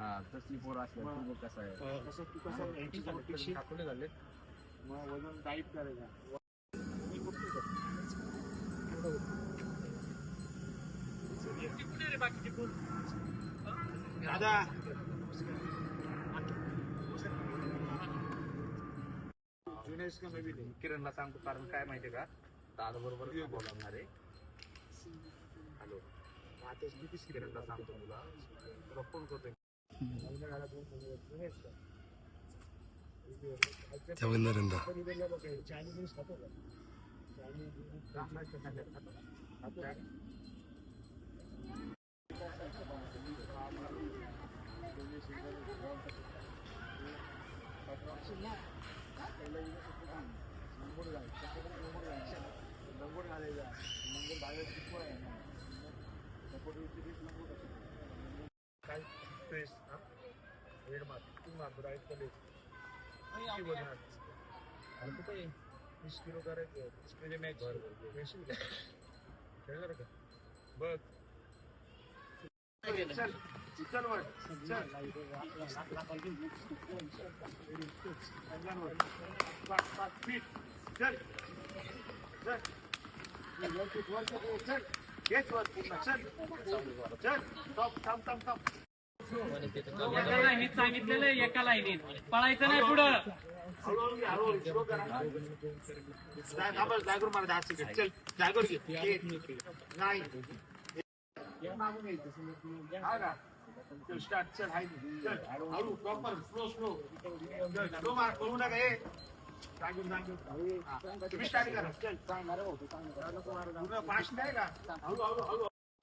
हा तसली पोरं असल्या तू बघ कसं आहे? कसं तू कसं टाकले झाले? मग वजन करायचा. दादा. का नवीन आहे किरणला सांगतो कारण काय माहितीये का? दादा बरोबर बोलणार आहे. हॅलो किरणला सांगतो तुला. तुला फोन करतोय. चायनीज खातो का घालायचा लंगोट घालायला शिकवा आहे काय पेस्ट हा रेड मार्क तू मारतो राईट कलेज आणि कुठे वीस किलो करायचं स्प्रे मॅच खेळशील का खेळणार का बघ चल चल वर चल पाच पाच फीट चल चल चल हेच वर पूर्ण चल चल थांब थांब थांब थांब एका सांगितलेलं आहे, एका लाईनीत पळायचं नाही पुढं हळूहळू घे, दहा चल, घे. नाही. मागून हा का? चल, चल, हाय. चल, हळू, मार, पळू नका, ए. जागेवर, तुम्ही करा. चल. नाही का? हळू, हळू, हळू.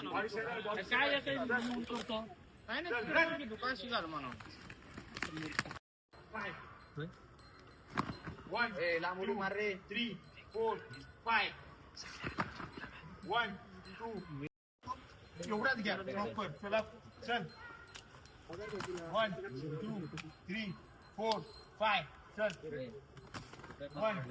काय सेटर. काय दुकान शिकार म्हणून लांब उडी मार रे एवढाच घ्या प्रॉपर चला चल one two three four five चल काय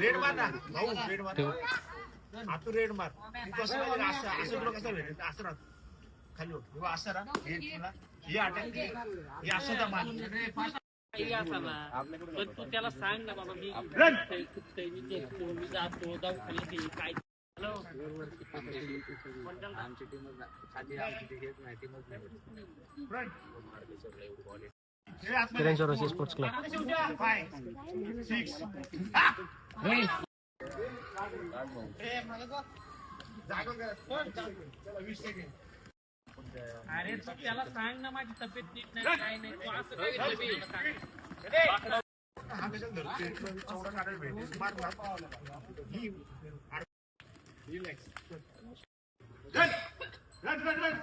रेड मार ना भाऊ रेड मार आता रेड मार तू कसं असं असं कसं असं राहत खाली होत किंवा असं राहा. हे तुला हे अटॅक हे असं का मार. काही असा ना पण तू त्याला सांग ना बाबा मी रन. चुकतंय, मी मी जातो दवाखान्यात ये, काय हॅलो? आमची टीमच नाही. खाली आमची टीम नाही टीमच नाही. फ्रंट अरे तू याला सांग ना माझी तब्येत नीट नाही काय नाही. असं काय तब्येत सांग रिलॅक्स रन रन रन